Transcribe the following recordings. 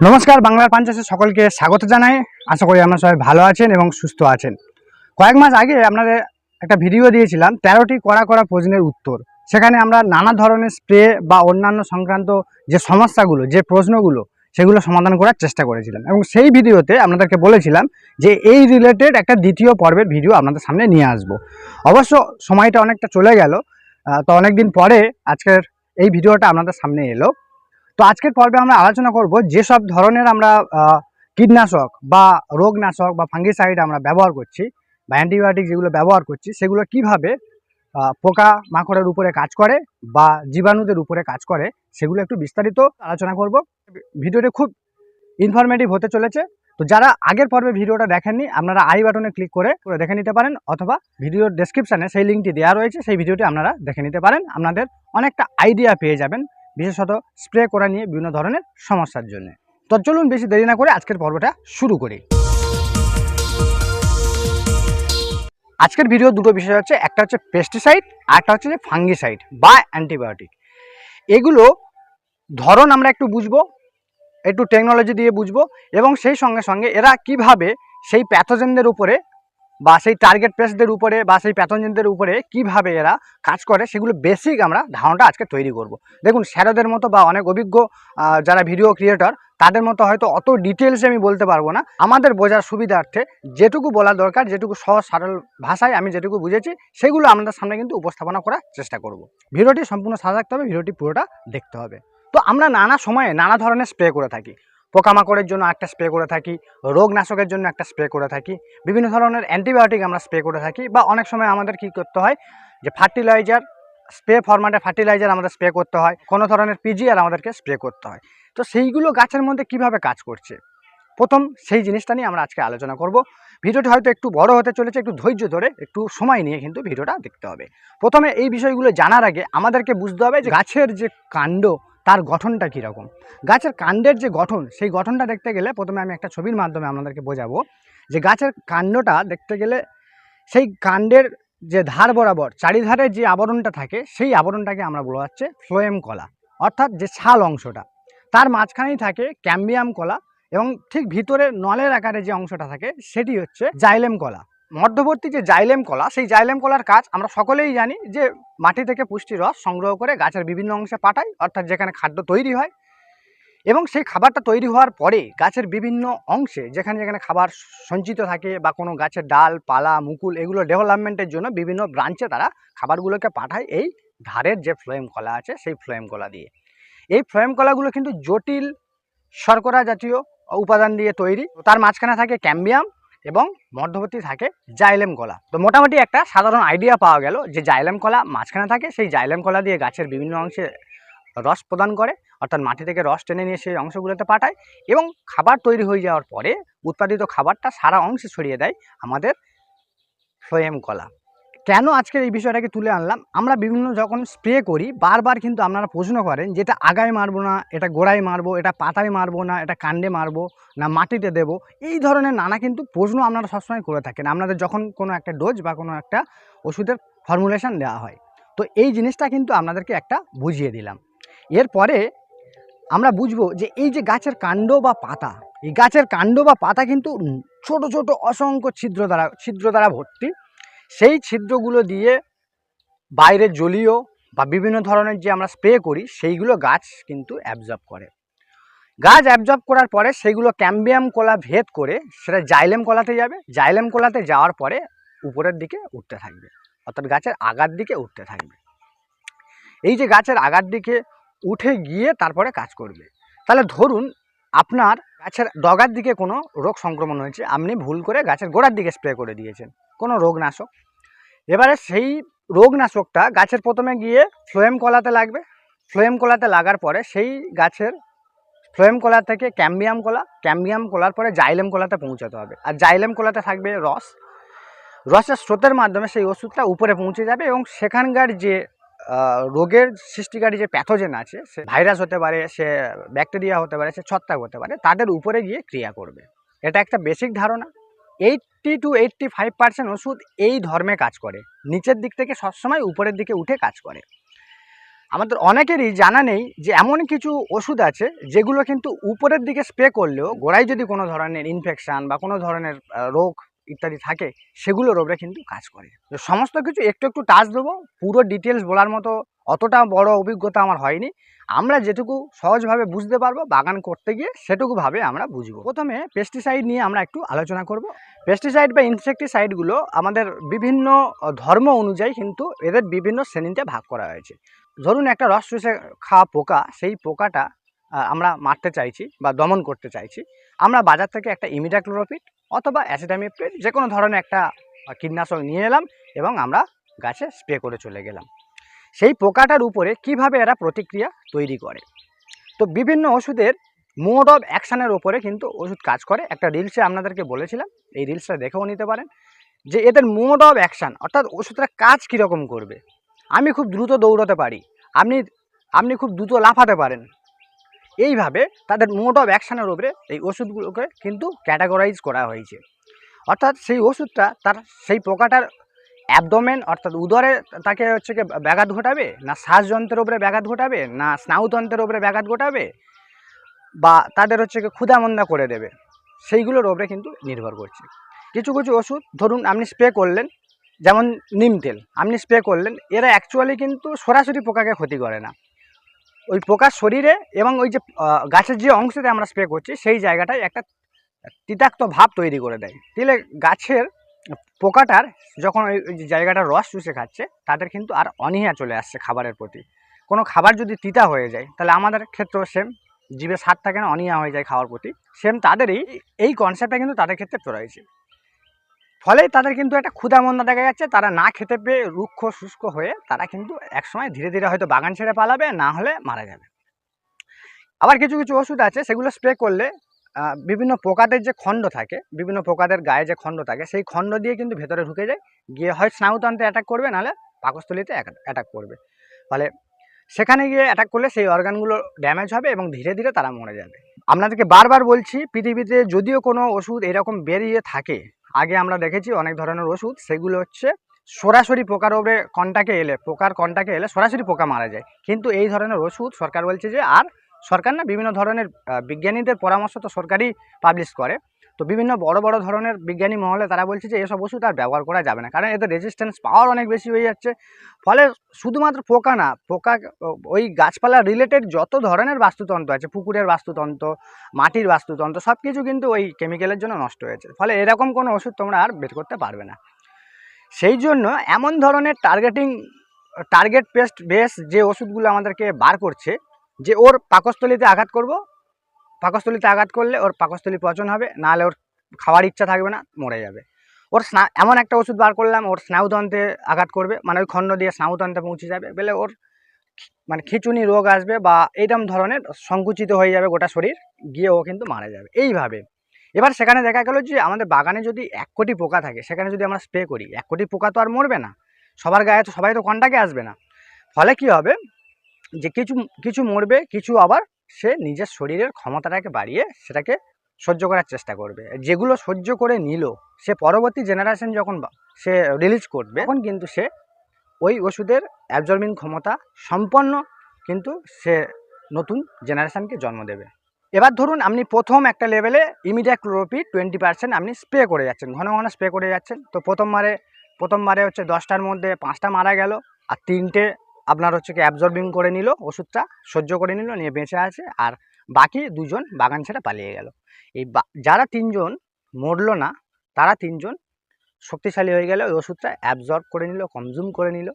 নমস্কার, বাংলার পাঞ্চাশে সকলকে স্বাগত জানাই। আশা করি আপনারা সবাই ভালো আছেন এবং সুস্থ আছেন। কয়েক মাস আগে আপনাদের একটা ভিডিও দিয়েছিলাম, তেরোটি কড়া করা প্রশ্নের উত্তর। সেখানে আমরা নানা ধরনের স্প্রে বা অন্যান্য সংক্রান্ত যে সমস্যাগুলো, যে প্রশ্নগুলো, সেগুলো সমাধান করার চেষ্টা করেছিলাম। এবং সেই ভিডিওতে আপনাদেরকে বলেছিলাম যে এই রিলেটেড একটা দ্বিতীয় পর্বের ভিডিও আপনাদের সামনে নিয়ে আসব। অবশ্য সময়টা অনেকটা চলে গেল তো অনেকদিন পরে আজকের এই ভিডিওটা আপনাদের সামনে এলো। তো আজকের পর্বে আমরা আলোচনা করব যেসব ধরনের আমরা কীটনাশক বা রোগনাশক বা ফাঙ্গিসাইড আমরা ব্যবহার করছি বা অ্যান্টিবায়োটিক যেগুলো ব্যবহার করছি, সেগুলো কীভাবে পোকা মাকড়ের উপরে কাজ করে বা জীবাণুদের উপরে কাজ করে, সেগুলো একটু বিস্তারিত আলোচনা করব। ভিডিওটি খুব ইনফরমেটিভ হতে চলেছে। তো যারা আগের পর্বে ভিডিওটা দেখেননি, আপনারা আই বাটনে ক্লিক করে দেখে নিতে পারেন অথবা ভিডিওর ডেসক্রিপশানে সেই লিঙ্কটি দেওয়া রয়েছে, সেই ভিডিওটি আপনারা দেখে নিতে পারেন। আপনাদের অনেকটা আইডিয়া পেয়ে যাবেন। বিশেষত স্প্রে করা নিয়ে বিভিন্ন ধরনের সমস্যার জন্য। তো চলুন বেশি দেরি না করে আজকের পর্বটা শুরু করি। আজকের ভিডিও দুটো বিষয় হচ্ছে, একটা হচ্ছে পেস্টিসাইড আর একটা হচ্ছে যে ফাঙ্গিসাইড বা অ্যান্টিবায়োটিক এগুলো ধরন আমরা একটু বুঝব, একটু টেকনোলজি দিয়ে বুঝব এবং সেই সঙ্গে সঙ্গে এরা কীভাবে সেই প্যাথোজেনদের উপরে বা সেই টার্গেট পেস্টদের উপরে বা সেই প্যাথোজেনদের উপরে কীভাবে এরা কাজ করে, সেগুলো বেসিক আমরা ধারণাটা আজকে তৈরি করব। দেখুন স্যারদের মতো বা অনেক অভিজ্ঞ যারা ভিডিও ক্রিয়েটর তাদের মতো হয়তো অত ডিটেলসে আমি বলতে পারব না। আমাদের বোঝার সুবিধার্থে যেটুকু বলা দরকার, যেটুকু সহজ সরল ভাষায় আমি যেটুকু বুঝেছি, সেগুলো আমাদের সামনে কিন্তু উপস্থাপনা করার চেষ্টা করব। ভিডিওটি সম্পূর্ণ সাজা রাখতে হবে, ভিডিওটি পুরোটা দেখতে হবে। তো আমরা নানা সময়ে নানা ধরনের স্প্রে করে থাকি। পোকামাকড়ের জন্য একটা স্প্রে করে থাকি, রোগনাশকের জন্য একটা স্প্রে করে থাকি, বিভিন্ন ধরনের অ্যান্টিবায়োটিক আমরা স্প্রে করে থাকি বা অনেক সময় আমাদের কি করতে হয় যে ফার্টিলাইজার, স্প্রে ফরম্যাটে ফার্টিলাইজার আমাদের স্প্রে করতে হয়, কোনো ধরনের পিজিআর আমাদেরকে স্প্রে করতে হয়। তো সেইগুলো গাছের মধ্যে কীভাবে কাজ করছে? প্রথম সেই জিনিসটা নিয়ে আমরা আজকে আলোচনা করব। ভিডিওটি হয়তো একটু বড় হতে চলেছে, একটু ধৈর্য ধরে, একটু সময় নিয়ে কিন্তু ভিডিওটা দেখতে হবে। প্রথমে এই বিষয়গুলো জানার আগে আমাদেরকে বুঝতে হবে যে গাছের যে কাণ্ড তার গঠনটা কীরকম? গাছের কাণ্ডের যে গঠন, সেই গঠনটা দেখতে গেলে প্রথমে আমি একটা ছবির মাধ্যমে আপনাদেরকে বোঝাবো। যে গাছের কাণ্ডটা দেখতে গেলে সেই কাণ্ডের যে ধার বরাবর, চারিধারে যে আবরণটা থাকে, সেই আবরণটাকে আমরা বলা হচ্ছে ফ্লোয়েম কলা, অর্থাৎ যে ছাল অংশটা। তার মাঝখানেই থাকে ক্যাম্বিয়াম কলা এবং ঠিক ভিতরে নলের আকারে যে অংশটা থাকে, সেটি হচ্ছে জাইলেম কলা। মধ্যবর্তী যে জাইলেম কলা, সেই জাইলেম কলার কাজ আমরা সকলেই জানি যে মাটি থেকে পুষ্টি রস সংগ্রহ করে গাছের বিভিন্ন অংশে পাঠায়, অর্থাৎ যেখানে খাদ্য তৈরি হয়। এবং সেই খাবারটা তৈরি হওয়ার পরে গাছের বিভিন্ন অংশে, যেখানে যেখানে খাবার সঞ্চিত থাকে বা কোনো গাছের ডাল, পালা, মুকুল, এগুলো ডেভেলপমেন্টের জন্য বিভিন্ন ব্রাঞ্চে তারা খাবারগুলোকে পাঠায় এই ধারের যে ফ্লোয়েম কলা আছে, সেই ফ্লোয়েম কলা দিয়ে। এই ফ্লোয়েম কলাগুলো কিন্তু জটিল শর্করা জাতীয় উপাদান দিয়ে তৈরি। তার মাঝখানে থাকে ক্যাম্বিয়াম এবং মধ্যবর্তী থাকে জাইলেম কলা। তো মোটামুটি একটা সাধারণ আইডিয়া পাওয়া গেল যে জাইলেম কলা মাঝখানে থাকে, সেই জাইলেম কলা দিয়ে গাছের বিভিন্ন অংশে রস প্রদান করে, অর্থাৎ মাটি থেকে রস টেনে নিয়ে সেই অংশগুলোতে পাঠায় এবং খাবার তৈরি হয়ে যাওয়ার পরে উৎপাদিত খাবারটা সারা অংশে ছড়িয়ে দেয় আমাদের ফ্লোয়েম কলা। কেন আজকের এই বিষয়টাকে তুলে আনলাম? আমরা বিভিন্ন যখন স্প্রে করি, বারবার কিন্তু আপনারা প্রশ্ন করেন যে এটা আগায় মারবো না, এটা গোড়ায় মারবো, এটা পাতায় মারবো না, এটা কাণ্ডে মারবো না, মাটিতে দেবো? এই ধরনের নানা কিন্তু প্রশ্ন আপনারা সবসময় করে থাকেন। আপনাদের যখন কোনো একটা ডোজ বা কোনো একটা ওষুধের ফর্মুলেশান দেওয়া হয়। তো এই জিনিসটা কিন্তু আপনাদেরকে একটা বুঝিয়ে দিলাম। এরপরে আমরা বুঝব যে এই যে গাছের কাণ্ড বা পাতা, এই গাছের কাণ্ড বা পাতা কিন্তু ছোট ছোট, অসংখ্য ছিদ্র দ্বারা ছিদ্র দ্বারা ভর্তি। সেই ছিদ্রগুলো দিয়ে বাইরে জলীয় বা বিভিন্ন ধরনের যে আমরা স্প্রে করি, সেইগুলো গাছ কিন্তু অ্যাবজর্ব করে। গাছ অ্যাবজর্ব করার পরে সেইগুলো ক্যাম্বিয়াম কলা ভেদ করে সেটা জাইলেম কলাতে যাবে। জাইলেম কলাতে যাওয়ার পরে উপরের দিকে উঠতে থাকবে। অর্থাৎ গাছের আগার দিকে উঠতে থাকবে। এই যে গাছের আগার দিকে উঠে গিয়ে তারপরে কাজ করবে। তাহলে ধরুন আপনার গাছের ডগার দিকে কোনো রোগ সংক্রমণ হয়েছে, আপনি ভুল করে গাছের গোড়ার দিকে স্প্রে করে দিয়েছেন। কোনো রোগনাশক। এবারে সেই রোগনাশকটা গাছের প্রথমে গিয়ে ফ্লোয়েম কলাতে লাগবে। ফ্লোয়েম কলাতে লাগার পরে সেই গাছের ফ্লোয়েম কলা থেকে ক্যাম্বিয়াম কলা, ক্যাম্বিয়াম কলার পরে জাইলেম কলাতে পৌঁছাতে হবে। আর জাইলেম কলাতে থাকবে রস। রসের স্রোতের মাধ্যমে সেই ওষুধটা উপরে পৌঁছে যাবে এবং সেখানকার যে রোগের সৃষ্টিকারী যে প্যাথোজেন আছে, সে ভাইরাস হতে পারে, সে ব্যাকটেরিয়া হতে পারে, সে ছত্রাক হতে পারে, তাদের উপরে গিয়ে ক্রিয়া করবে। এটা একটা বেসিক ধারণা। Eighty to eighty five percent ওষুধ এই ধর্মে কাজ করে। নিচের দিক থেকে সবসময় উপরের দিকে উঠে কাজ করে। আমাদের অনেকেরই জানা নেই যে এমন কিছু ওষুধ আছে যেগুলো কিন্তু উপরের দিকে স্প্রে করলেও গোড়ায় যদি কোনো ধরনের ইনফেকশান বা কোনো ধরনের রোগ ইত্যাদি থাকে, সেগুলোর ওপরে কিন্তু কাজ করে। তো সমস্ত কিছু একটু একটু টাচ দেবো, পুরো ডিটেলস বলার মতো অতটা বড় অভিজ্ঞতা আমার হয়নি। আমরা যেটুকু সহজভাবে বুঝতে পারব, বাগান করতে গিয়ে সেটুকুভাবে আমরা বুঝব। প্রথমে পেস্টিসাইড নিয়ে আমরা একটু আলোচনা করব। পেস্টিসাইড বা ইনসেকটিসাইডগুলো আমাদের বিভিন্ন ধর্ম অনুযায়ী কিন্তু এদের বিভিন্ন শ্রেণীতে ভাগ করা হয়েছে। ধরুন একটা রস চুষে খাওয়া পোকা, সেই পোকাটা আমরা মারতে চাইছি বা দমন করতে চাইছি, আমরা বাজার থেকে একটা ইমিডাক্লোরোপিড অথবা অ্যাসিডামিপ্রিড যে কোনো ধরনের একটা কীটনাশক নিয়ে এলাম এবং আমরা গাছে স্প্রে করে চলে গেলাম। সেই পোকাটার উপরে কীভাবে এরা প্রতিক্রিয়া তৈরি করে? তো বিভিন্ন ওষুধের মোড অফ অ্যাকশানের ওপরে কিন্তু ওষুধ কাজ করে। একটা রিলসে আপনাদেরকে বলেছিলাম, এই রিলসটা দেখেও নিতে পারেন, যে এদের মোড অফ অ্যাকশান অর্থাৎ ওষুধটা কাজ কীরকম করবে? আমি খুব দ্রুত দৌড়াতে পারি, আপনি আপনি খুব দ্রুত লাফাতে পারেন এইভাবে তাদের মোড অফ অ্যাকশানের উপরে এই ওষুধগুলোকে কিন্তু ক্যাটাগরাইজ করা হয়েছে। অর্থাৎ সেই ওষুধটা তার সেই পোকাটার অ্যাবডোমেন অর্থাৎ উদরে তাকে হচ্ছে কি ব্যাঘাত ঘটাবে? না শ্বাসযন্ত্রের উপরে ব্যাঘাত ঘটাবে? না স্নায়ুতন্ত্রের উপরে ব্যাঘাত ঘটাবে? বা তাদের হচ্ছে কি ক্ষুধামন্দা করে দেবে? সেইগুলোর উপরে কিন্তু নির্ভর করছে। কিছু কিছু ওষুধ, ধরুন আপনি স্প্রে করলেন, যেমন নিম তেল, আপনি স্প্রে করলেন, এরা অ্যাকচুয়ালি কিন্তু সরাসরি পোকাকে ক্ষতি করে না। ওই পোকার শরীরে এবং ওই যে গাছের যে অংশতে আমরা স্প্রে করছি, সেই জায়গাটায় একটা তিতাক্ত ভাব তৈরি করে দেয়। দিলে গাছের পোকাটার যখন ওই জায়গাটার রস চুষে খাচ্ছে, তাদের কিন্তু আর অনীহা চলে আসছে খাবারের প্রতি। কোনো খাবার যদি তিতা হয়ে যায়, তাহলে আমাদের ক্ষেত্রেও সেম জিভে স্বাদ থাকে না, অনীহা হয়ে যায় খাওয়ার প্রতি। সেম তাদেরই এই কনসেপ্টটা কিন্তু তাদের ক্ষেত্রে রয়েছে ফলে তাদের কিন্তু একটা ক্ষুধামন্দা দেখা যাচ্ছে। তারা না খেতে পেয়ে রুক্ষ, শুষ্ক হয়ে তারা কিন্তু একসময় ধীরে ধীরে হয়তো বাগান ছেড়ে পালাবে, না হলে মারা যাবে। আবার কিছু কিছু ওষুধ আছে, সেগুলো স্প্রে করলে বিভিন্ন পোকাদের যে খণ্ড থাকে, বিভিন্ন পোকাদের গায়ে যে খণ্ড থাকে, সেই খণ্ড দিয়ে কিন্তু ভেতরে ঢুকে যায়। গিয়ে হয় স্নায়ুতন্ত্রে অ্যাটাক করবে, নাহলে পাকস্থলিতে অ্যাটাক করবে। ফলে সেখানে গিয়ে অ্যাটাক করলে সেই অর্গানগুলো ড্যামেজ হবে এবং ধীরে ধীরে তারা মরে যাবে। আপনাদেরকে বারবার বলছি, পৃথিবীতে যদিও কোনো ওষুধ এরকম বেরিয়ে থাকে আগে আমরা দেখেছি অনেক ধরনের ওষুধ, সেগুলো হচ্ছে সরাসরি পোকার ওপরে কন্টাকে এলে, পোকার কন্টাকে এলে সরাসরি পোকা মারা যায়। কিন্তু এই ধরনের ওষুধ সরকার বলছে যে, আর সরকার না বিভিন্ন ধরনের বিজ্ঞানীদের পরামর্শ তো সরকারই পাবলিশ করে। তো বিভিন্ন বড় বড় ধরনের বিজ্ঞানী মহলে তারা বলছে যে এসব ওষুধ আর ব্যবহার করা যাবে না। কারণ এদের রেজিস্ট্যান্স পাওয়ার অনেক বেশি হয়ে যাচ্ছে। ফলে শুধুমাত্র পোকা না, পোকা, ওই গাছপালা রিলেটেড যত ধরনের বাস্তুতন্ত্র আছে, পুকুরের বাস্তুতন্ত্র, মাটির বাস্তুতন্ত্র সব কিছু কিন্তু ওই কেমিক্যালের জন্য নষ্ট হয়েছে। ফলে এরকম কোনো ওষুধ তোমরা আর বের করতে পারবে না। সেই জন্য এমন ধরনের টার্গেটিং টার্গেট পেস্ট বেস যে ওষুধগুলো আমাদেরকে বার করছে, যে ওর পাকস্থলিতে আঘাত করব পাকস্থলিতে আঘাত করলে ওর পাকস্থলী পচন হবে, নাহলে ওর খাওয়ার ইচ্ছা থাকবে না, মরে যাবে। ওর স্না, এমন একটা ওষুধ বার করলাম, ওর স্নায়ুতন্ত্রে আঘাত করবে মানে ওই খণ্ড দিয়ে স্নায়ুতন্ত্রে পৌঁছে যাবে বলে ওর মানে খিচুনি রোগ আসবে বা এইরকম ধরনের সংকুচিত হয়ে যাবে গোটা শরীর, গিয়ে ও কিন্তু মারা যাবে। এইভাবে। এবার সেখানে দেখা গেল যে আমাদের বাগানে যদি এক কোটি পোকা থাকে, সেখানে যদি আমরা স্প্রে করি, এক কোটি পোকা তো আর মরবে না, সবার গায়ে তো, সবাই তো কন্টাকে আসবে না। ফলে কি হবে? যে কিছু কিছু মরবে, কিছু আবার সে নিজের শরীরের ক্ষমতাটাকে বাড়িয়ে সেটাকে সহ্য করার চেষ্টা করবে। যেগুলো সহ্য করে নিল, সে পরবর্তী জেনারেশন যখন সে রিলিজ করবে, তখন কিন্তু সে ওই ওষুধের অ্যাবজর্বিং ক্ষমতা সম্পন্ন কিন্তু সে নতুন জেনারেশানকে জন্ম দেবে। এবার ধরুন আপনি প্রথম একটা লেভেলে ইমিডিয়া ক্লোরোপি টোয়েন্টি পার্সেন্ট আপনি স্প্রে করে যাচ্ছেন, ঘন ঘন স্প্রে করে যাচ্ছেন। তো প্রথমবারে প্রথমবারে হচ্ছে দশটার মধ্যে পাঁচটা মারা গেল, আর তিনটে আপনার হচ্ছে কি অ্যাবজর্বিং করে নিল, ওষুধটা সহ্য করে নিল, নিয়ে বেঁচে আছে আর বাকি দুজন বাগান ছেড়ে পালিয়ে গেল। এই যারা তিনজন মরলো না, তারা তিনজন শক্তিশালী হয়ে গেলে ওই ওষুধটা অ্যাবজর্ব করে নিল কনজিউম করে নিল।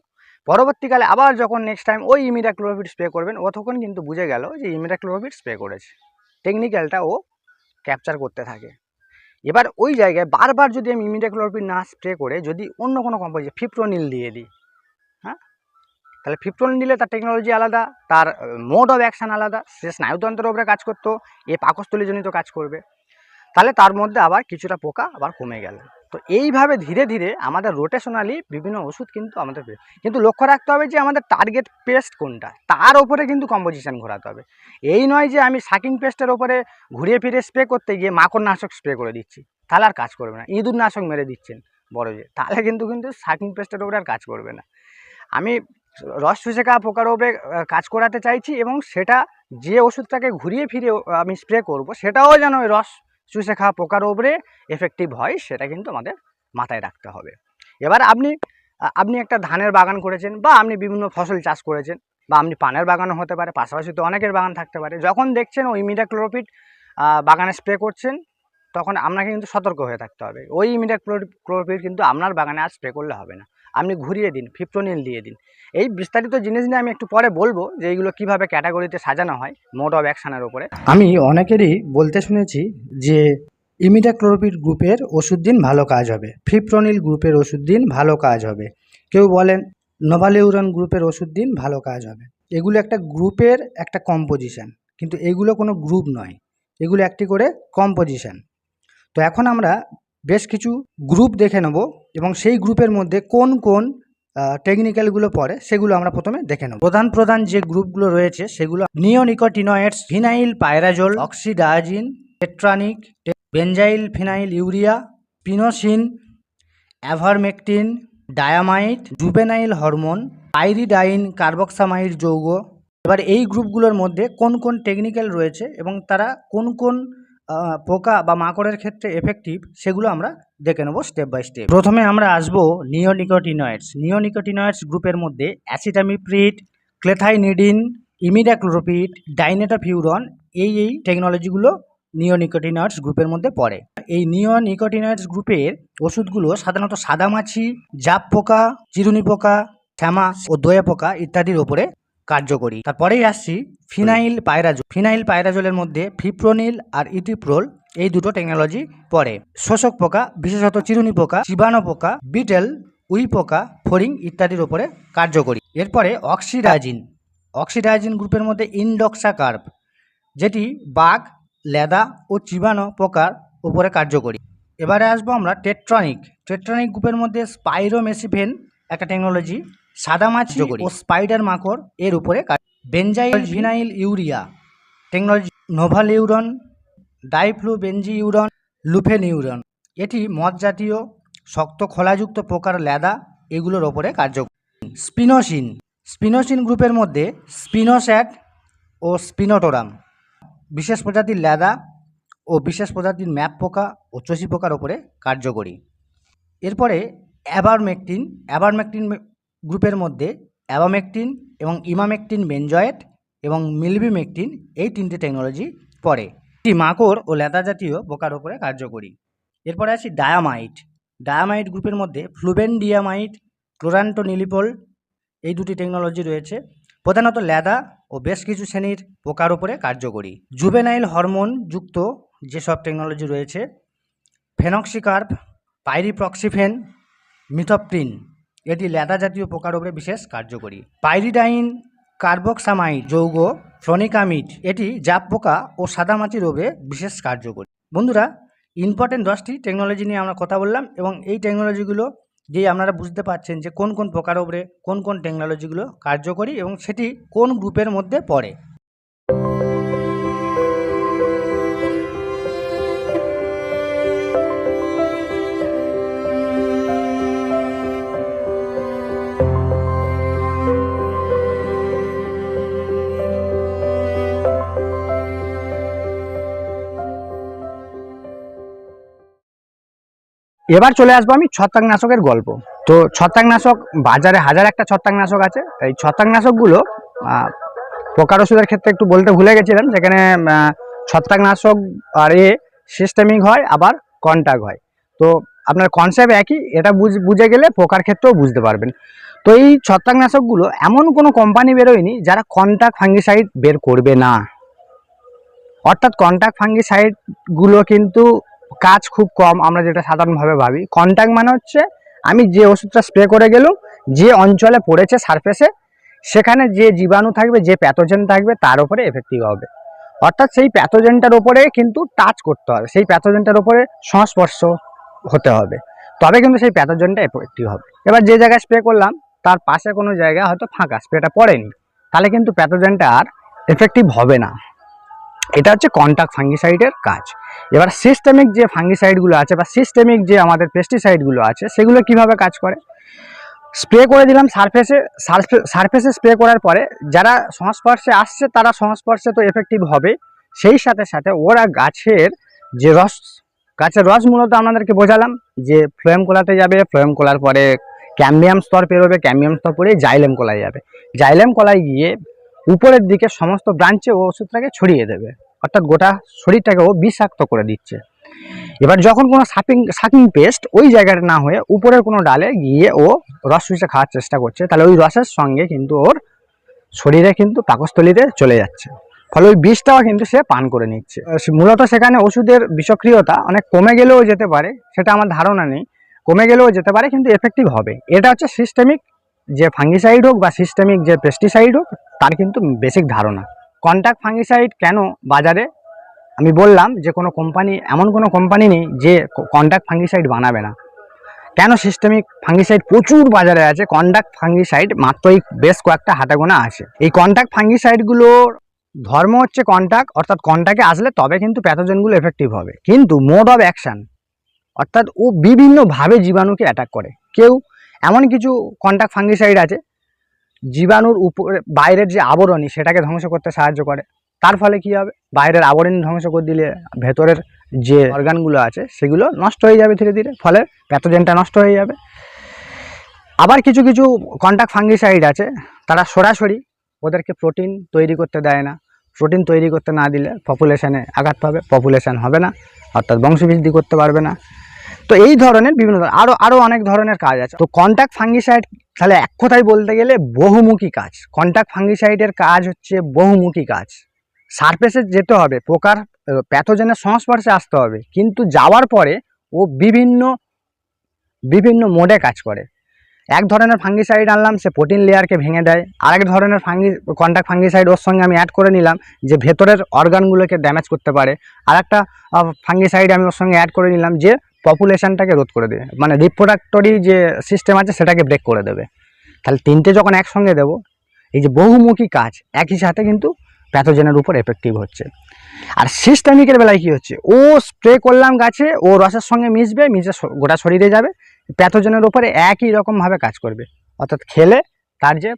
পরবর্তীকালে আবার যখন নেক্সট টাইম ওই ইমিডাক্লোরোভিড স্প্রে করবেন, ও তখন কিন্তু বুঝে গেল যে ইমিডাক্লোরোভিড স্প্রে করেছে। টেকনিক্যালটা ও ক্যাপচার করতে থাকে। এবার ওই জায়গায় বারবার যদি আমি ইমিডাক্লোরোভিড না স্প্রে করে, যদি অন্য কোনো কোম্পানি ফিপ্রোনিল দিয়ে দিই তাহলে ফিপ্রোনিল নিলে তার টেকনোলজি আলাদা, তার মোড অফ অ্যাকশন আলাদা, সে স্নায়ুতন্ত্রের উপরে কাজ করতো, এ পাকস্থলীজনিত কাজ করবে। তাহলে তার মধ্যে আবার কিছুটা পোকা আবার কমে গেল। তো এইভাবে ধীরে ধীরে আমাদের রোটেশনালি বিভিন্ন ওষুধ কিন্তু আমাদের কিন্তু লক্ষ্য রাখতে হবে যে আমাদের টার্গেট পেস্ট কোনটা, তার ওপরে কিন্তু কম্পোজিশন ঘোরাতে হবে। এই নয় যে আমি সাকিং পেস্টের ওপরে ঘুরিয়ে ফিরে স্প্রে করতে গিয়ে মাকড় নাশক স্প্রে করে দিচ্ছি, তাহলে আর কাজ করবে না। ইঁদুর নাশক মেরে দিচ্ছেন বড় যে, তাহলে কিন্তু কিন্তু সাকিং পেস্টের ওপরে আর কাজ করবে না। আমি রস চুষে খাওয়া পোকার আহ, কাজ করাতে চাইছি এবং সেটা যে ওষুধটাকে ঘুরিয়ে ফিরে আমি স্প্রে করব সেটাও যেন ওই রস চুষে খাওয়া পোকার ওপরে এফেক্টিভ হয় সেটা কিন্তু আমাদের মাথায় রাখতে হবে। এবার আপনি আপনি একটা ধানের বাগান করেছেন বা আপনি বিভিন্ন ফসল চাষ করেছেন বা আপনি পানের বাগানও হতে পারে পাশাপাশি তো অনেকের বাগান থাকতে পারে যখন দেখছেন ওই মিডাক্লোরোপিড বাগানে স্প্রে করছেন তখন আপনাকে কিন্তু সতর্ক হয়ে থাকতে হবে। ওই মিডাক্লোরোপিড কিন্তু আপনার বাগানে আর স্প্রে করলে হবে না। আপনি ঘুরিয়ে দিন ফিপ্টোনিল দিয়ে দিন। এই বিস্তারিত জিনিস নিয়ে আমি একটু পরে বলব যে এইগুলো কীভাবে ক্যাটাগরিতে সাজানো হয় মোড অফ অ্যাকশনের উপরে। আমি অনেকেরই বলতে শুনেছি যে ইমিডাক্লোরোপিড গ্রুপের ওষুধ দিন ভালো কাজ হবে ফিপ্রনিল গ্রুপের ওষুধ দিন ভালো কাজ হবে। কেউ বলেন নোভালিউরন গ্রুপের ওষুধ দিন ভালো কাজ হবে। এগুলো একটা গ্রুপের একটা কম্পোজিশান কিন্তু এগুলো কোনো গ্রুপ নয়। এগুলো একটি করে কম্পোজিশান তো এখন আমরা বেশ কিছু গ্রুপ দেখে নেব এবং সেই গ্রুপের মধ্যে কোন কোন টেকনিক্যালগুলো পড়ে সেগুলো আমরা প্রথমে দেখে নেব। প্রধান প্রধান যে গ্রুপগুলো রয়েছে সেগুলো neonicotinoids phenyl pyrazole oxadiazine tetronic benzyl phenyl urea spinosyn avermectin diamide juvenile hormone pyridine carboxamide যৌগ। এবার এই গ্রুপগুলোর মধ্যে কোন কোন টেকনিক্যাল রয়েছে এবং তারা কোন কোন পোকা বা মাকড়ের ক্ষেত্রে এফেক্টিভ সেগুলো আমরা দেখে নেব স্টেপ বাই স্টেপ প্রথমে আমরা আসব নিওনিকোটিনয়েডস নিওনিকোটিনয়েডস গ্রুপের মধ্যে অ্যাসিটামিপ্রিড ক্লেথাইনিডিন ইমিডাক্লোরোপিড ডাইনেটাফিউরন এই এই টেকনোলজিগুলো নিওনিকোটিনয়েডস গ্রুপের মধ্যে পড়ে। এই নিওনিকোটিনয়েডস গ্রুপের ওষুধগুলো সাধারণত সাদামাছি জাপ পোকা চিরুনি পোকা, শ্যামা ও দোয়া পোকা ইত্যাদির ওপরে কার্যকরী। তারপরেই আসছি ফিনাইল পায়রাজোল ফিনাইল পায়রাজোলের মধ্যে ফিপ্রোনিল আর ইটিপ্রোল এই দুটো টেকনোলজি পড়ে। শোষক পোকা, বিশেষত চিরুনি পোকা চিবানো পোকা, বিটেল, উই পোকা ফড়িং ইত্যাদির ওপরে কার্যকরী। এরপরে অক্সিডাইজিন অক্সিডাইজিন গ্রুপের মধ্যে ইনডক্সা কার্ভ যেটি বাঘ, লেদা ও চিবানো পোকার উপরে কার্যকরী। এবারে আসব আমরা টেট্রনিক। টেট্রনিক গ্রুপের মধ্যে স্পাইরোমেসিফেন একটা টেকনোলজি সাদামাছি ও স্পাইডার মাকড় এর উপরে কাজ- benzyl vinyl urea technology novaluron diflubenzuron lufenuron এটি মদ জাতীয় শক্ত খোলাযুক্ত পোকার লেদা এগুলোর ওপরে কার্যকর। স্পিনোসিন স্পিনোসিন গ্রুপের মধ্যে স্পিনোস্যাট ও স্পিনোটোরাম। বিশেষ প্রজাতির লেদা ও বিশেষ প্রজাতির ম্যাপ পোকা ও চষি পোকার ওপরে কার্যকরী। এরপরে অ্যাবারমেকটিন অ্যাবারমেকটিন গ্রুপের মধ্যে অ্যাবামেকটিন এবং ইমামেকটিন বেনজয়েট এবং মিলবিমেকটিন এই তিনটে টেকনোলজি পড়ে। এটি মাকড় ও লেদা জাতীয় পোকার ওপরে কার্যকরী। এরপরে আছি ডায়ামাইট। ডায়ামাইট গ্রুপের মধ্যে ফ্লুবেনডিয়ামাইট, ক্লোরান্টোনিলিপল এই দুটি টেকনোলজি রয়েছে। প্রধানত লেদা ও বেশ কিছু শ্রেণির পোকার ওপরে কার্যকরী। জুবেনাইল হরমোন যুক্ত যেসব টেকনোলজি রয়েছে ফেনক্সিকার্ভ পাইরিপ্রক্সিফেন, মিথপ্রিন এটি লেদা জাতীয় পোকার উপরে বিশেষ কার্যকরী। পাইরিডাইন, কার্বক্সামাইড যৌগ ফ্লোনিকামিড এটি জাপ পোকা ও সাদামাছি রোগে বিশেষ কার্যকরী। বন্ধুরা ইম্পর্টেন্ট দশটি টেকনোলজি নিয়ে আমরা কথা বললাম এবং এই টেকনোলজিগুলো দিয়ে আপনারা বুঝতে পারছেন যে কোন কোন পোকার উপরে কোন কোন টেকনোলজিগুলো কার্যকরী এবং সেটি কোন গ্রুপের মধ্যে পড়ে। এবার চলে আসব আমি ছত্রাকনাশকের গল্প। তো ছত্রাকনাশক, বাজারে হাজার একটা ছত্রাকনাশক আছে। এই ছত্রাকনাশকগুলো পোকার ওষুধের ক্ষেত্রে একটু বলতে ভুলে গেছিলাম, সেখানে ছত্রাকনাশক আর এ সিস্টেমিক হয়, আবার কন্টাক্ট হয়। তো আপনার কনসেপ্ট একই, এটা বুঝ গেলে পোকার ক্ষেত্রেও বুঝতে পারবেন। তো এই ছত্রাকনাশকগুলো এমন কোনো কোম্পানি বেরোয়নি যারা কন্টাক্ট ফাঙ্গিসাইড বের করবে না। অর্থাৎ কন্টাক্ট ফাঙ্গিসাইডগুলো কিন্তু কাজ খুব কম, আমরা যেটা সাধারণভাবে ভাবি। কন্ট্যাক্ট মানে হচ্ছে, আমি যে ওষুধটা স্প্রে করে গেলাম, যে অঞ্চলে পড়েছে সারফেসে সেখানে যে জীবাণু থাকবে, যে প্যাথোজেন থাকবে, তার উপরে এফেক্টিভ হবে। অর্থাৎ সেই প্যাথোজেনটার উপরে কিন্তু টাচ করতে হবে, সেই প্যাথোজেনটার উপরে সংস্পর্শ হতে হবে। তবে কিন্তু সেই প্যাথোজেনটা এফেক্টিভ হবে। এবার যে জায়গায় স্প্রে করলাম, তার পাশে কোনো জায়গায় হয়তো ফাঁকা স্প্রেটা পড়েনি। তাহলে কিন্তু প্যাথোজেনটা আর এফেক্টিভ হবে না। এটা হচ্ছে কন্টাক্ট ফাঙ্গিসাইডের কাজ। এবার সিস্টেমিক যে ফাঙ্গিসাইডগুলো আছে বা সিস্টেমিক যে আমাদের পেস্টিসাইডগুলো আছে, সেগুলো কীভাবে কাজ করে? স্প্রে করে দিলাম সারফেসে সারফেসে স্প্রে করার পরে যারা সংস্পর্শে আসছে, তারা সংস্পর্শে তো এফেক্টিভ হবে। সেই সাথে সাথে ওরা গাছের যে রস, গাছের রস মূলত আপনাদেরকে বোঝালাম যে ফ্লোয়েম কোলাতে যাবে ফ্লোয়েম কোলার পরে ক্যাম্বিয়াম স্তর পেরোবে, ক্যাম্বিয়াম স্তর পরে জাইলেম কলায় যাবে। জাইলেম কলায় গিয়ে উপরের দিকে সমস্ত ব্রাঞ্চে ও ওষুধটাকে ছড়িয়ে দেবে। অর্থাৎ গোটা শরীরটাকে ও বিষাক্ত করে দিচ্ছে। এবার যখন কোনো সাপিং, সাকিং পেস্ট ওই জায়গাটা না হয়ে উপরের কোনো ডালে গিয়ে ও রস চুষে খাওয়ার চেষ্টা করছে, তাহলে ওই রসের সঙ্গে কিন্তু ওর শরীরে কিন্তু পাকস্থলীতে চলে যাচ্ছে। ফলে ওই বিষটাও কিন্তু সে পান করে নিচ্ছে। মূলত সেখানে ওষুধের বিষক্রিয়তা অনেক কমে গেলেও যেতে পারে, সেটা আমার ধারণা নেই। কমে গেলেও যেতে পারে, কিন্তু এফেক্টিভ হবে। এটা হচ্ছে সিস্টেমিক যে ফাঙ্গিসাইড হোক বা সিস্টেমিক যে পেস্টিসাইড হোক তার কিন্তু বেসিক ধারণা। কন্ট্যাক্ট ফাঙ্গিসাইড কেন বাজারে? আমি বললাম যে, কোনো কোম্পানি এমন কোনো কোম্পানি নেই যে কন্ট্যাক্ট ফাঙ্গিসাইড বানাবে না। কেন সিস্টেমিক ফাঙ্গিসাইড প্রচুর বাজারে আছে? কন্ট্যাক্ট ফাঙ্গিসাইড মাত্র এই বেশ কয়েকটা হাতে গোনা আছে। এই কন্ট্যাক্ট ফাঙ্গিসাইডগুলোর ধর্ম হচ্ছে কন্ট্যাক্ট অর্থাৎ কন্ট্যাক্টে আসলে তবে কিন্তু প্যাথোজেনগুলো এফেক্টিভ হবে। কিন্তু মোড অফ অ্যাকশন অর্থাৎ ও বিভিন্নভাবে জীবাণুকে অ্যাটাক করে। কেউ এমন কিছু কন্ট্যাক্ট ফাঙ্গিসাইড আছে জীবাণুর উপরে, বাইরের যে আবরণী সেটাকে ধ্বংস করতে সাহায্য করে। তার ফলে কি হবে? বাইরের আবরণী ধ্বংস করে দিলে ভেতরের যে অর্গানগুলো আছে সেগুলো নষ্ট হয়ে যাবে ধীরে ধীরে, ফলে প্যাথোজেনটা নষ্ট হয়ে যাবে। আবার কিছু কিছু কন্ট্যাক্ট ফাঙ্গিসাইড আছে, তারা সরাসরি ওদেরকে প্রোটিন তৈরি করতে দেয় না। প্রোটিন তৈরি করতে না দিলে পপুলেশনে আঘাত পাবে পপুলেশন হবে না, অর্থাৎ বংশবৃদ্ধি করতে পারবে না। তো এই ধরনের বিভিন্ন আরও আরও অনেক ধরনের কাজ আছে। তো কন্ট্যাক্ট ফাঙ্গিসাইড তাহলে এক কথায় বলতে গেলে বহুমুখী কাজ। কন্ট্যাক্ট ফাঙ্গিসাইডের কাজ হচ্ছে বহুমুখী কাজ। সারফেসে যেতে হবে পোকার প্যাথোজেনের সংস্পর্শে আসতে হবে। কিন্তু যাওয়ার পরে ও বিভিন্ন বিভিন্ন মোডে কাজ করে। এক ধরনের ফাঙ্গিসাইড আনলাম, সে প্রোটিন লেয়ারকে ভেঙে দেয়। আরেক ধরনের ফাঙ্গি কন্ট্যাক্ট ফাঙ্গিসাইড ওর সঙ্গে আমি অ্যাড করে নিলাম, যে ভেতরের অর্গানগুলোকে ড্যামেজ করতে পারে। আর একটা ফাঙ্গিসাইড আমি ওর সঙ্গে অ্যাড করে নিলাম, যে পপুলেশনটাকে রোধ করে দেবে। মানে রিপ্রোডাক্টরি যে সিস্টেম আছে, সেটাকে ব্রেক করে দেবে। তাহলে তিনটে যখন একসঙ্গে দেবো, এই যে বহুমুখী কাজ, একই সাথে কিন্তু প্যাথোজেনের উপর এফেক্টিভ হচ্ছে। আর সিস্টেমিকের বেলায় কি হচ্ছে? ও স্প্রে করলাম গাছে, ও রসের সঙ্গে মিশবে, মিশে গোটা শরীরে যাবে প্যাথোজেনের উপরে একই রকমভাবে কাজ করবে। অর্থাৎ খেলে তার যে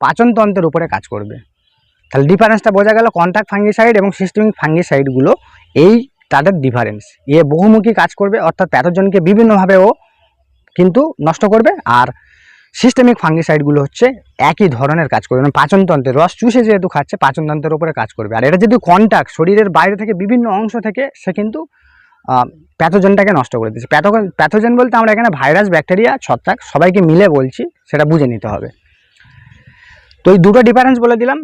পাচনতন্ত্রের উপরে কাজ করবে। তাহলে ডিফারেন্সটা বোঝা গেল কন্ট্যাক্ট ফাঙ্গিসাইড এবং সিস্টেমিক ফাঙ্গিসাইডগুলো এই তাদের ডিফারেন্স এ বহুমুখী কাজ করবে, অর্থাৎ প্যাথোজনকে বিভিন্নভাবে ও কিন্তু নষ্ট করবে। আর সিস্টেমিক ফাঙ্গিসাইডগুলো হচ্ছে একই ধরনের কাজ করবে। মানে পাচনতন্ত্রের রস চুষে যেহেতু খাচ্ছে, পাচনতন্ত্রের উপরে কাজ করবে। আর এটা যদি কন্ট্যাক্ট শরীরের বাইরে থেকে বিভিন্ন অংশ থেকে সে কিন্তু প্যাথোজেনটাকে নষ্ট করে দিচ্ছে। প্যাথোজেন প্যাথোজেন বলতে আমরা এখানে ভাইরাস, ব্যাকটেরিয়া, ছত্রাক সবাইকে মিলে বলছি, সেটা বুঝে নিতে হবে। তো এই দুটো ডিফারেন্স বলে দিলাম।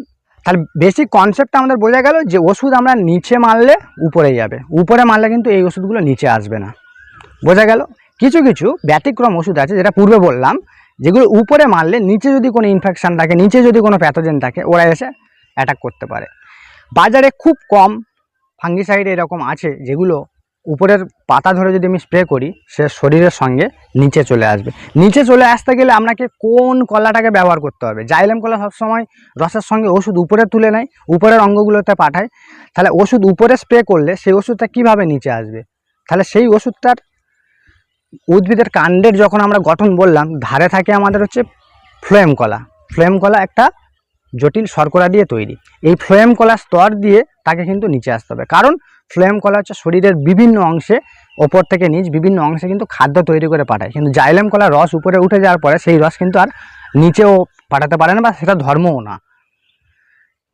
তাহলে বেসিক কনসেপ্টটা আমাদের বোঝা গেল যে ওষুধ আমরা নিচে মারলে উপরে যাবে। উপরে মারলে কিন্তু এই ওষুধগুলো নিচে আসবে না। বোঝা গেল? কিছু কিছু ব্যতিক্রম ওষুধ আছে যেটা পূর্বে বললাম, যেগুলো উপরে মারলে নিচে যদি কোনো ইনফেকশান থাকে, নিচে যদি কোনো প্যাথোজেন থাকে, ওরা এসে অ্যাটাক করতে পারে। বাজারে খুব কম ফাঙ্গিসাইড এরকম আছে যেগুলো উপরের পাতা ধরে যদি আমি স্প্রে করি, সে শরীরের সঙ্গে নিচে চলে আসবে। নিচে চলে আসতে গেলে আপনাকে কোন কলাটাকে ব্যবহার করতে হবে? জাইলেম কলা সবসময় রসের সঙ্গে ওষুধ উপরে তুলে নেয়, উপরের অঙ্গগুলোতে পাঠায়। তাহলে ওষুধ উপরে স্প্রে করলে সেই ওষুধটা কীভাবে নিচে আসবে? তাহলে সেই ওষুধটার উদ্ভিদের কাণ্ডের যখন আমরা গঠন বললাম, ধারে থাকে আমাদের হচ্ছে ফ্লোয়েম কলা। ফ্লোয়েম কলা একটা জটিল শর্করা দিয়ে তৈরি। এই ফ্লোয়েম কলা স্তর দিয়ে তাকে কিন্তু নিচে আসতে হবে। কারণ ফ্লোয়েম কলা হচ্ছে শরীরের বিভিন্ন অংশে ওপর থেকে নিচ বিভিন্ন অংশে কিন্তু খাদ্য তৈরি করে পাঠায়। কিন্তু জাইলেম কলার রস উপরে উঠে যাওয়ার পরে সেই রস কিন্তু আর নিচেও পাঠাতে পারে না বা সেটা ধর্মও না।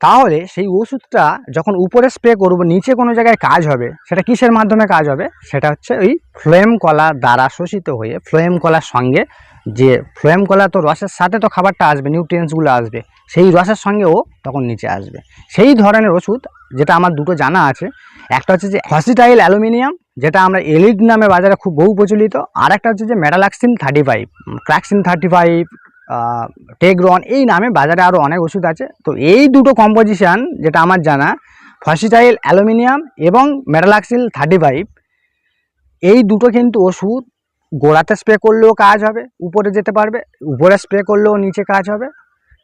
তাহলে সেই ওষুধটা যখন উপরে স্প্রে করব, নিচে কোনো জায়গায় কাজ হবে, সেটা কিসের মাধ্যমে কাজ হবে? সেটা হচ্ছে ওই ফ্লোয়েম কলা দ্বারা শোষিত হয়ে ফ্লোয়েম কলার সঙ্গে যে ফ্লোয়েম কলা তো রসের সাথে তো খাবারটা আসবে নিউট্রিয়েন্টসগুলো আসবে, সেই রসের সঙ্গে ও তখন নিচে আসবে। সেই ধরনের ওষুধ, যেটা আমার দুটো জানা আছে, একটা হচ্ছে যে হসিটাইল অ্যালুমিনিয়াম যেটা আমরা এলিড নামে বাজারে খুব বহু প্রচলিত। আর একটা হচ্ছে যে মেডালাক্সিন থার্টি ফাইভ ক্র্যাক্সিন থার্টি ফাইভ টেগ্রন এই নামে বাজারে আরও অনেক ওষুধ আছে। তো এই দুটো কম্পোজিশান যেটা আমার জানা ফসিটাইল অ্যালুমিনিয়াম এবং মেডালাক্সিল থার্টি ফাইভ এই দুটো কিন্তু ওষুধ গোড়াতে স্প্রে করলেও কাজ হবে, উপরে যেতে পারবে, উপরে স্প্রে করলেও নিচে কাজ হবে।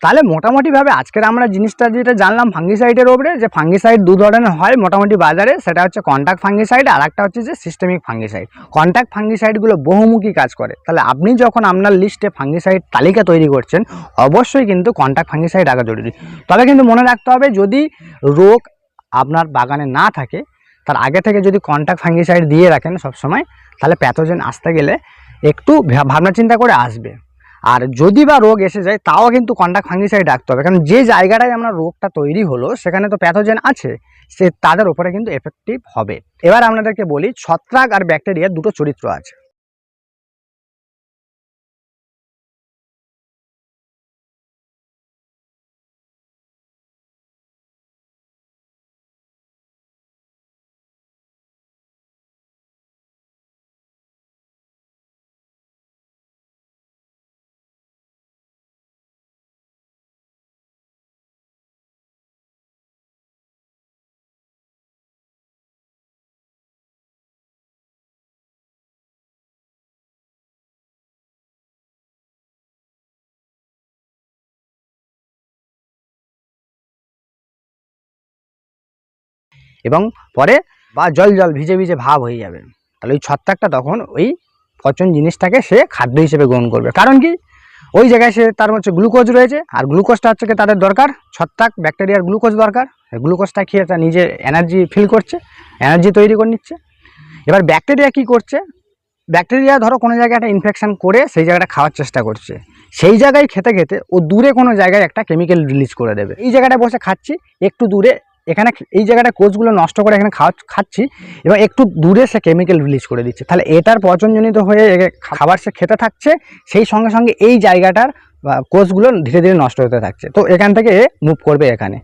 তাহলে মোটামুটিভাবে আজকের আমরা জিনিসটা যেটা জানলাম ফাঙ্গিসাইডের ওপরে যে ফাঙ্গিসাইড দু ধরনের হয় মোটামুটি বাজারে, সেটা হচ্ছে কন্ট্যাক্ট ফাঙ্গিসাইড আর একটা হচ্ছে যে সিস্টেমিক ফাঙ্গিসাইড কন্ট্যাক্ট ফাঙ্গিসাইডগুলো বহুমুখী কাজ করে। তাহলে আপনি যখন আপনার লিস্টে ফাঙ্গিসাইড তালিকা তৈরি করছেন, অবশ্যই কিন্তু কন্ট্যাক্ট ফাঙ্গিসাইড আগে জরুরি তবে কিন্তু মনে রাখতে হবে, যদি রোগ আপনার বাগানে না থাকে, তার আগে থেকে যদি কন্ট্যাক্ট ফাঙ্গিসাইড দিয়ে রাখেন সবসময়, তাহলে প্যাথোজেন আসতে গেলে একটু ভাবনা চিন্তা করে আসবে। আর যদি বা রোগ এসে যায়, তাও কিন্তু কন্ডাক্ট ফাঙ্গিসাইড রাখতে হবে। কারণ যে জায়গাটায় আমরা রোগটা তৈরি হলো, সেখানে তো প্যাথোজেন আছে, সে তাদের উপরে কিন্তু এফেক্টিভ হবে। এবার আপনাদেরকে বলি, ছত্রাক আর ব্যাকটেরিয়ার দুটো চরিত্র আছে। এবং পরে বা জল জল ভিজে ভিজে ভাব হয়ে যাবে। তাহলে ওই ছত্রাকটা তখন ওই পচন জিনিসটাকে সে খাদ্য হিসেবে গ্রহণ করবে। কারণ কি? ওই জায়গায় সে তার হচ্ছে গ্লুকোজ রয়েছে, আর গ্লুকোজটা হচ্ছে তাদের দরকার? ছত্রাক ব্যাকটেরিয়ার গ্লুকোজ দরকার। গ্লুকোজটা খেয়ে তা নিজে এনার্জি ফিল করছে এনার্জি তৈরি করে নিচ্ছে। এবার ব্যাকটেরিয়া কি করছে? ব্যাকটেরিয়া ধরো কোনো জায়গায় একটা ইনফেকশান করে সেই জায়গাটা খাওয়ার চেষ্টা করছে। সেই জায়গায় খেতে খেতে ও দূরে কোনো জায়গায় একটা কেমিক্যাল রিলিজ করে দেবে। এই জায়গাটায় বসে খাচ্ছি, একটু দূরে এখানে এই জায়গাটা কোষগুলো নষ্ট করে এখানে খাওয়া খাচ্ছি এবং একটু দূরে সে কেমিক্যাল রিলিজ করে দিচ্ছে। তাহলে এটার পচনজনিত হয়ে খাবার সে খেতে থাকছে, সেই সঙ্গে সঙ্গে এই জায়গাটার কোষগুলো ধীরে ধীরে নষ্ট হতে থাকছে। তো এখান থেকে মুভ করবে এখানে।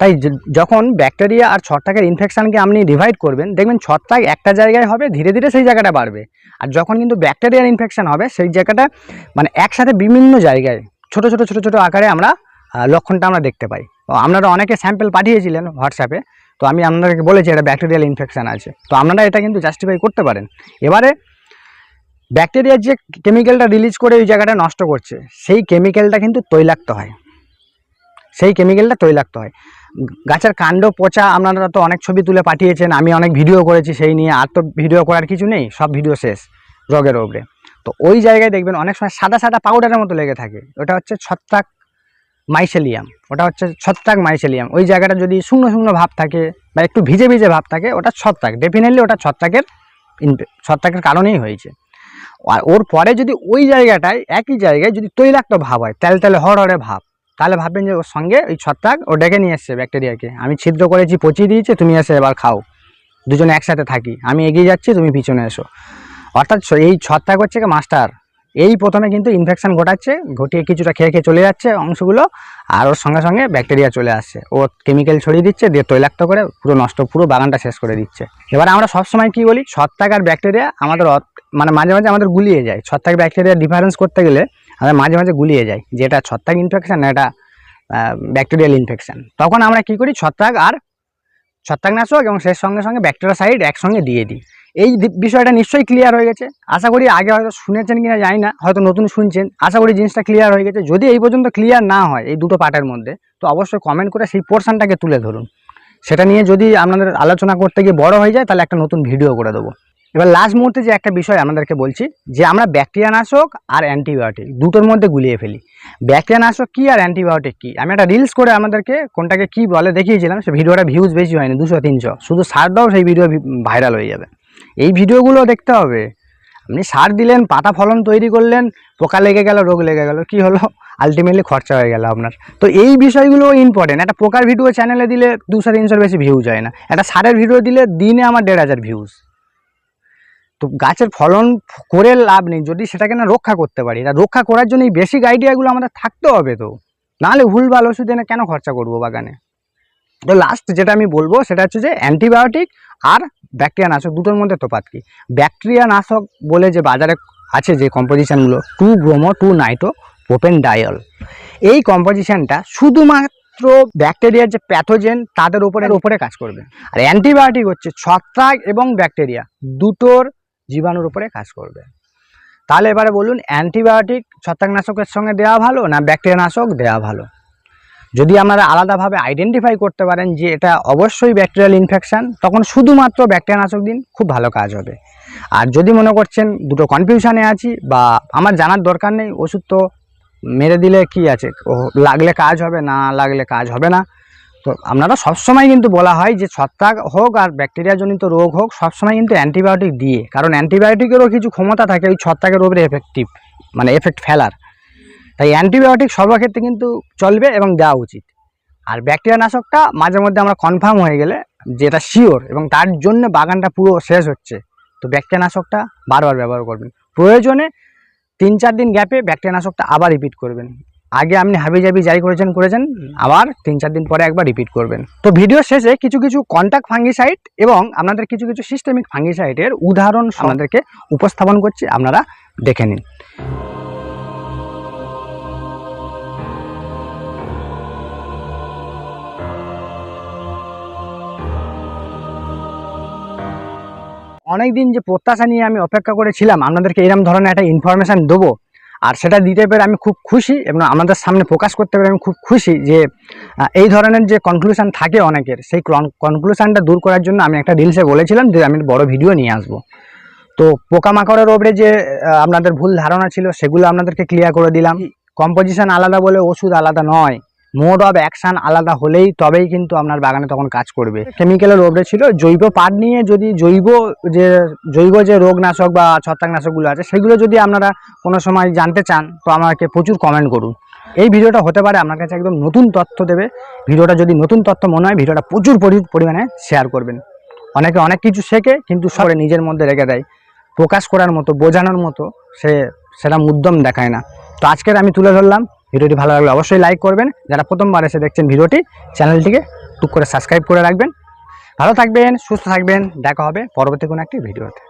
তাই যখন ব্যাকটেরিয়া আর ছত্রাকের ইনফেকশনকে আপনি ডিভাইড করবেন, দেখবেন ছত্রাক একটা জায়গায় হবে, ধীরে ধীরে সেই জায়গাটা বাড়বে। আর যখন কিন্তু ব্যাকটেরিয়ার ইনফেকশান হবে, সেই জায়গাটা মানে একসাথে বিভিন্ন জায়গায়, ছোট ছোট ছোট ছোট আকারে আমরা লক্ষণটা আমরা দেখতে পাই। তো আপনারা অনেকে স্যাম্পেল পাঠিয়েছিলেন হোয়াটসঅ্যাপে তো আমি আপনাদেরকে বলেছি এটা ব্যাকটেরিয়াল ইনফেকশান আছে। তো আপনারা এটা কিন্তু জাস্টিফাই করতে পারেন। এবারে ব্যাকটেরিয়ার যে কেমিক্যালটা রিলিজ করে ওই জায়গাটা নষ্ট করছে, সেই কেমিক্যালটা কিন্তু তৈলাক্ত হয়। সেই কেমিক্যালটা তৈলাক্ত হয়। গাছের কাণ্ড পচা আপনারা তো অনেক ছবি তুলে পাঠিয়েছেন, আমি অনেক ভিডিও করেছি সেই নিয়ে, আর তো ভিডিও করার কিছু নেই, সব ভিডিও শেষ রোগের ওপরে তো ওই জায়গায় দেখবেন অনেক সময় সাদা সাদা পাউডারের মতো লেগে থাকে। ওটা হচ্ছে ছত্রাক মাইসেলিয়াম ওটা হচ্ছে ছত্রাক মাইসেলিয়াম ওই জায়গাটা যদি শুকনো শুকনো ভাব থাকে বা একটু ভিজে ভিজে ভাব থাকে, ওটা ছত্রাক। ডেফিনেটলি ওটা ছত্রাকের ছত্রাকের কারণেই হয়েছে। আর ওর পরে যদি ওই জায়গাটায়, একই জায়গায় যদি তৈলাক্ত ভাব হয়, তেল তেলে হড়হড়ে ভাব, তাহলে ভাববেন যে ওর সঙ্গে ওই ছত্রাক ও ডেকে নিয়ে এসছে ব্যাকটেরিয়াকে। আমি ছিদ্র করেছি, পচিয়ে দিয়েছে, তুমি এসে এবার খাও। দুজনে একসাথে থাকি। আমি এগিয়ে যাচ্ছি, তুমি পিছনে এসো। অর্থাৎ এই ছত্রাক হচ্ছে কি মাস্টার। এই প্রথমে কিন্তু ইনফেকশান ঘটাচ্ছে, ঘটিয়ে কিছুটা খেয়ে খেয়ে চলে যাচ্ছে অংশগুলো, আর ওর সঙ্গে সঙ্গে ব্যাকটেরিয়া চলে আসছে। ও কেমিক্যাল ছড়িয়ে দিচ্ছে, দিয়ে তৈলাক্ত করে পুরো নষ্ট, পুরো বাগানটা শেষ করে দিচ্ছে। এবার আমরা সবসময় কি বলি ছত্রাক আর ব্যাকটেরিয়া আমাদের মানে মাঝে মাঝে আমাদের গুলিয়ে যায়। ছত্রাক ব্যাকটেরিয়া ডিফারেন্স করতে গেলে আমাদের মাঝে মাঝে গুলিয়ে যায় যে এটা ছত্রাক ইনফেকশান না এটা ব্যাকটেরিয়াল ইনফেকশান তখন আমরা কি করি, ছত্রাক আর ছত্রাকনাশক এবং সেই সঙ্গে সঙ্গে ব্যাকটেরিয়া সাইড একসঙ্গে দিয়ে দিই। এই বিষয়টা নিশ্চয়ই ক্লিয়ার হয়ে গেছে। আশা করি আগে হয়তো শুনেছেন কিনা জানি না, হয়তো নতুন শুনছেন। আশা করি জিনিসটা ক্লিয়ার হয়ে গেছে। যদি এই পর্যন্ত ক্লিয়ার না হয় এই দুটো পার্টের মধ্যে, তো অবশ্যই কমেন্ট করে সেই পোর্শনটাকে তুলে ধরুন। সেটা নিয়ে যদি আপনাদের আলোচনা করতে গিয়ে বড় হয়ে যায়, তাহলে একটা নতুন ভিডিও করে দেবো। এবার লাস্ট মুহূর্তে যে একটা বিষয় আপনাদেরকে বলছি, যে আমরা ব্যাকটেরিয়া নাশক আর অ্যান্টিবায়োটিক দুটোর মধ্যে গুলিয়ে ফেলি। ব্যাকটেরিয়া নাশক কী আর অ্যান্টিবায়োটিক কী? আমি একটা রিলস করে আমাদেরকে কোনটাকে কী বলে দেখিয়েছিলাম, সে ভিডিওটা ভিউজ বেশি হয়নি, দুশো, তিনশো। শুধু সার দাও, সেই ভিডিও ভাইরাল হয়ে যাবে। এই ভিডিওগুলো দেখতে হবে। আপনি সার দিলেন, পাতা ফলন তৈরি করলেন, পোকা লেগে গেল, রোগ লেগে গেল, কি হলো? আলটিমেটলি খরচা হয়ে গেল আপনার। তো এই বিষয়গুলো ইম্পর্টেন্ট একটা পোকার ভিডিও চ্যানেলে দিলে দুশো, তিনশোর বেশি ভিউজ হয় না। একটা সারের ভিডিও দিলে দিনে আমার দেড় হাজার ভিউজ তো গাছের ফলন করে লাভ নেই। যদি সেটাকে না রক্ষা করতে পারি, তা রক্ষা করার জন্য এই বেসিক আইডিয়াগুলো আমাদের থাকতে হবে তো। নাহলে ভুলভাল ওষুধ এনে কেন খরচা করব বাগানে? তো লাস্ট যেটা আমি বলব, সেটা হচ্ছে যে অ্যান্টিবায়োটিক আর ব্যাকটেরিয়া নাশক দুটোর মধ্যে তফাৎ কি? ব্যাকটেরিয়া নাশক বলে যে বাজারে আছে যে কম্পোজিশানগুলো two bromo two nitro propane diol এই কম্পোজিশানটা শুধুমাত্র ব্যাকটেরিয়ার যে প্যাথোজেন তাদের উপরে উপরে কাজ করবে। আর অ্যান্টিবায়োটিক হচ্ছে ছত্রাক এবং ব্যাকটেরিয়া দুটোর জীবাণুর উপরে কাজ করবে। তাহলে এবারে বলুন অ্যান্টিবায়োটিক ছত্রাকনাশকের সঙ্গে দেওয়া ভালো না ব্যাকটেরিয়া নাশক দেওয়া ভালো? যদি আপনারা আলাদাভাবে আইডেন্টিফাই করতে পারেন যে এটা অবশ্যই ব্যাকটেরিয়াল ইনফেকশান তখন শুধুমাত্র ব্যাকটেরিয়া নাশক দিন খুব ভালো কাজ হবে। আর যদি মনে করছেন দুটো কনফিউশানে আছি বা আমার জানার দরকার নেই, ওষুধ তো মেরে দিলে কি আছে? ও লাগলে কাজ হবে, না লাগলে কাজ হবে না। তো আপনারা সবসময় কিন্তু বলা হয় যে ছত্রাক হোক আর ব্যাকটেরিয়াজনিত রোগ হোক, সবসময় কিন্তু অ্যান্টিবায়োটিক দিয়ে। কারণ অ্যান্টিবায়োটিকেরও কিছু ক্ষমতা থাকে, ওই ছত্রাকের রোগের এফেক্টিভ মানে এফেক্ট ফেলার। তাই অ্যান্টিবায়োটিক সর্বক্ষেত্রে কিন্তু চলবে এবং দেওয়া উচিত। আর ব্যাকটেরিয়া নাশকটা মাঝে মধ্যে আমরা কনফার্ম হয়ে গেলে যেটা শিওর এবং তার জন্য বাগানটা পুরো শেষ হচ্ছে তো ব্যাকটেরিয়া নাশকটা বারবার ব্যবহার করবেন। প্রয়োজনে তিন চার দিন গ্যাপে ব্যাকটেরিয়া নাশকটা আবার রিপিট করবেন। আগে আপনি হাবি জাবি যাই করেছেন করেছেন আবার তিন চার দিন পরে একবার রিপিট করবেন। তো ভিডিও শেষে কিছু কিছু কন্ট্যাক্ট ফাঙ্গিসাইড এবং আপনাদের কিছু কিছু সিস্টেমিক ফাঙ্গিসাইডের উদাহরণ আপনাদেরকে উপস্থাপন করছি আপনারা দেখে নিন। অনেক দিন যে প্রত্যাশা নিয়ে আমি অপেক্ষা করেছিলাম আপনাদেরকে এরকম ধরনের একটা ইনফরমেশান দেবো। আর সেটা দিতে পেরে আমি খুব খুশি এবং আমাদের সামনে প্রকাশ করতে পেরে আমি খুব খুশি যে এই ধরনের যে কনক্লুশন থাকে অনেকের সেই কনক্লুশনটা দূর করার জন্য আমি একটা রিলসে বলেছিলাম যে আমি বড় ভিডিও নিয়ে আসব। তো পোকামাকড়ের ওপরে যে আপনাদের ভুল ধারণা ছিল সেগুলো আপনাদেরকে ক্লিয়ার করে দিলাম। কম্পোজিশন আলাদা বলে ওষুধ আলাদা নয়। মোড অফ অ্যাকশন আলাদা হলেই তবেই কিন্তু আপনার বাগানে তখন কাজ করবে। কেমিক্যালের ওপরে ছিল, জৈব পাট নিয়ে যদি জৈব যে জৈব যে রোগনাশক বা ছত্রাকনাশকগুলো আছে, সেগুলো যদি আপনারা কোনো সময় জানতে চান, তো আমাকে প্রচুর কমেন্ট করুন। এই ভিডিওটা হতে পারে আপনার কাছে একদম নতুন তথ্য দেবে। ভিডিওটা যদি নতুন তথ্য মনে হয়, ভিডিওটা প্রচুর পরি- পরিমাণে শেয়ার করবেন। অনেকে অনেক কিছু শেখে, কিন্তু সব নিজের মধ্যে রেখে দেয়। প্রকাশ করার মতো, বোঝানোর মতো, সে সেটা উদ্যম দেখায় না। তো আজকের আমি তুলে ধরলাম ভিডিওটি ভালো লাগলে অবশ্যই লাইক করবেন। যারা প্রথমবার এসে দেখছেন ভিডিওটি, চ্যানেলটিকে টুক করে সাবস্ক্রাইব করে রাখবেন। ভালো থাকবেন, সুস্থ থাকবেন। দেখা হবে পরবর্তী কোনো একটি ভিডিওতে।